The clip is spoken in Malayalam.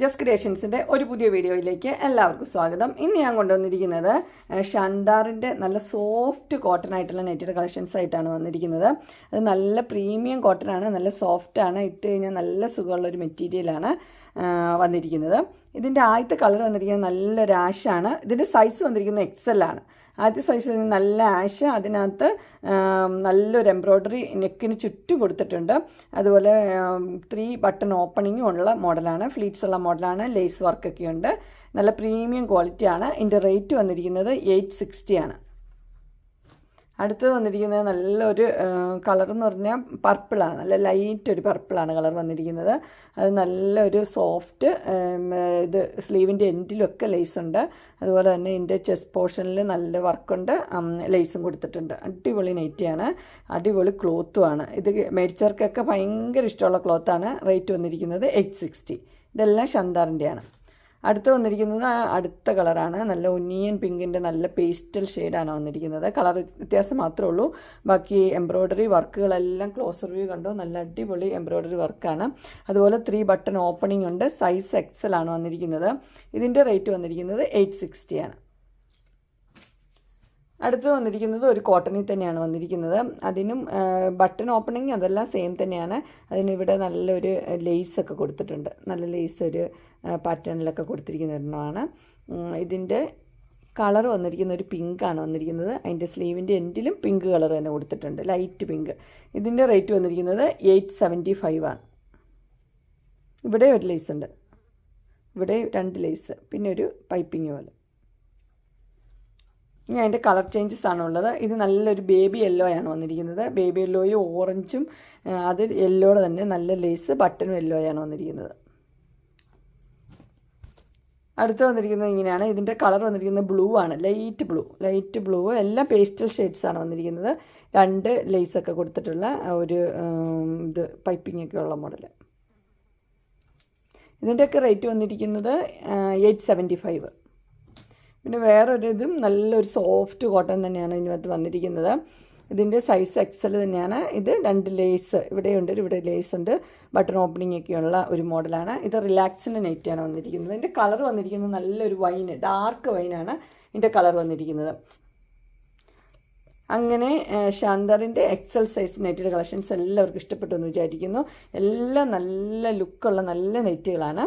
ജസ്റ്റ് ക്രിയേഷൻസിന്റെ ഒരു പുതിയ വീഡിയോയിലേക്ക് എല്ലാവർക്കും സ്വാഗതം. ഇന്ന് ഞാൻ കൊണ്ടുവന്നിരിക്കുന്നത് ഷാൻഡാറിന്റെ നല്ല സോഫ്റ്റ് കോട്ടൺ ആയിട്ടുള്ള നെറ്റഡ് കളക്ഷൻസ് ആയിട്ടാണ് വന്നിരിക്കുന്നത്. അത് നല്ല പ്രീമിയം കോട്ടൺ ആണ് നല്ല സോഫ്റ്റ് ആണ് ഇട്ട് കഴിഞ്ഞാൽ നല്ല സുഖമുള്ളൊരു മെറ്റീരിയലാണ് വന്നിരിക്കുന്നത്. ഇതിന്റെ ആദ്യത്തെ കളർ വന്നിരിക്കുന്നത് നല്ലൊരു ആഷാണ് ഇതിന്റെ സൈസ് വന്നിരിക്കുന്നത് എക്സൽ ആണ്. ആദ്യ സൈസിൽ നല്ല ആശ അതിനകത്ത് നല്ലൊരു എംബ്രോയ്ഡറി നെക്കിന് ചുറ്റും കൊടുത്തിട്ടുണ്ട്. അതുപോലെ ത്രീ ബട്ടൺ ഓപ്പണിങ്ങും ഉള്ള മോഡലാണ് ഫ്ലീറ്റ്സ് ഉള്ള മോഡലാണ് ലേസ് വർക്കൊക്കെ ഉണ്ട്. നല്ല പ്രീമിയം ക്വാളിറ്റിയാണ് ഇതിന്റെ റേറ്റ് വന്നിരിക്കുന്നത് എയ്റ്റ് സിക്സ്റ്റി ആണ്. അടുത്തത് വന്നിരിക്കുന്നത് നല്ലൊരു കളർ എന്ന് പറഞ്ഞാൽ പർപ്പിളാണ് നല്ല ലൈറ്റ് ഒരു പർപ്പിളാണ് കളർ വന്നിരിക്കുന്നത്. അത് നല്ലൊരു സോഫ്റ്റ് ഇത് സ്ലീവിന്റെ എൻഡിലൊക്കെ ലേസ് ഉണ്ട്. അതുപോലെ തന്നെ ഇതിന്റെ ചെസ്റ്റ് പോർഷനിൽ നല്ല വർക്കുണ്ട് ലേസും കൊടുത്തിട്ടുണ്ട്. അടിപൊളി നൈറ്റിയാണ് അടിപൊളി ക്ലോത്തുമാണ് ഇത് മേടിച്ചവർക്കൊക്കെ ഭയങ്കര ഇഷ്ടമുള്ള ക്ലോത്താണ് റേറ്റ് വന്നിരിക്കുന്നത് എയ്റ്റ് സിക്സ്റ്റി ഇതെല്ലാം ഷന്താറിന്റെയാണ് അടുത്ത് വന്നിരിക്കുന്നത് അടുത്ത കളറാണ്. നല്ല ഒനിയൻ പിങ്കിന്റെ നല്ല പേസ്റ്റൽ ഷെയ്ഡാണ് വന്നിരിക്കുന്നത്. കളർ വ്യത്യാസം മാത്രമേ ഉള്ളൂ. ബാക്കി എംബ്രോയ്ഡറി വർക്കുകളെല്ലാം ക്ലോസർ വ്യൂ കണ്ടോ. നല്ല അടിപൊളി എംബ്രോയ്ഡറി വർക്കാണ്. അതുപോലെ ത്രീ ബട്ടൺ ഓപ്പണിംഗ് ഉണ്ട്. സൈസ് എക്സൽ ആണ് വന്നിരിക്കുന്നത്. ഇതിന്റെ റേറ്റ് വന്നിരിക്കുന്നത് എയ്റ്റ് സിക്സ്റ്റിയാണ് അടുത്ത് വന്നിരിക്കുന്നത് ഒരു കോട്ടണിൽ തന്നെയാണ് വന്നിരിക്കുന്നത്. അതിനും ബട്ടൺ ഓപ്പണിങ് അതെല്ലാം സെയിം തന്നെയാണ്. അതിനിവിടെ നല്ലൊരു ലേസൊക്കെ കൊടുത്തിട്ടുണ്ട്. നല്ല ലേസ് ഒരു പാറ്റേണിലൊക്കെ കൊടുത്തിരിക്കുന്ന ഒരെണ്ണമാണ്. ഇതിന്റെ കളർ വന്നിരിക്കുന്ന ഒരു പിങ്കാണ് വന്നിരിക്കുന്നത്. അതിന്റെ സ്ലീവിന്റെ എൻഡിലും പിങ്ക് കളർ തന്നെ കൊടുത്തിട്ടുണ്ട്. ലൈറ്റ് പിങ്ക് ഇതിന്റെ റേറ്റ് വന്നിരിക്കുന്നത് എയ്റ്റ് സെവന്റി ഫൈവ് ആണ്. ഇവിടെ ഒരു ലേസ് ഉണ്ട്. ഇവിടെ രണ്ട് ലേസ് പിന്നെ ഒരു പൈപ്പിങ് പോലെ ഇനി അതിന്റെ കളർ ചേഞ്ചസ് ആണുള്ളത്. ഇത് നല്ലൊരു ബേബി യെല്ലോ ആണ് വന്നിരിക്കുന്നത്. ബേബി യെല്ലോയും ഓറഞ്ചും അത് യെല്ലോയുടെ തന്നെ നല്ല ലേസ് ബട്ടനും യെല്ലോയാണ് വന്നിരിക്കുന്നത്. അടുത്ത് വന്നിരിക്കുന്നത് ഇങ്ങനെയാണ്. ഇതിന്റെ കളർ വന്നിരിക്കുന്നത് ബ്ലൂ ആണ്. ലൈറ്റ് ബ്ലൂ ലൈറ്റ് ബ്ലൂ എല്ലാം പേസ്റ്റൽ ഷെയ്ഡ്സ് ആണ് വന്നിരിക്കുന്നത്. രണ്ട് ലേസൊക്കെ കൊടുത്തിട്ടുള്ള ഒരു ഇത് പൈപ്പിംഗ് ഒക്കെ ഉള്ള മോഡൽ ഇതിന്റെയൊക്കെ റേറ്റ് വന്നിരിക്കുന്നത് എയ്റ്റ് സെവന്റി ഫൈവ് പിന്നെ വേറൊരു ഇതും നല്ലൊരു സോഫ്റ്റ് കോട്ടൺ തന്നെയാണ് ഇതിനകത്ത് വന്നിരിക്കുന്നത്. ഇതിന്റെ സൈസ് എക്സൽ തന്നെയാണ്. ഇത് രണ്ട് ലേസ് ഇവിടെയുണ്ട് ഇവിടെ ലേസ് ഉണ്ട്. ബട്ടൺ ഓപ്പണിംഗ് ഒക്കെയുള്ള ഒരു മോഡലാണ്. ഇത് റിലാക്സിന്റെ നെറ്റാണ് വന്നിരിക്കുന്നത്. ഇതിന്റെ കളർ വന്നിരിക്കുന്നത് നല്ലൊരു വൈൻ ഡാർക്ക് വൈനാണ് ഇതിന്റെ കളർ വന്നിരിക്കുന്നത്. അങ്ങനെ ശാന്തറിന്റെ എക്സൽ സൈസ് നെറ്റിന്റെ കളക്ഷൻസ് എല്ലാവർക്കും ഇഷ്ടപ്പെട്ടു എന്ന് വിചാരിക്കുന്നു. എല്ലാം നല്ല ലുക്കുള്ള നല്ല നെറ്റുകളാണ്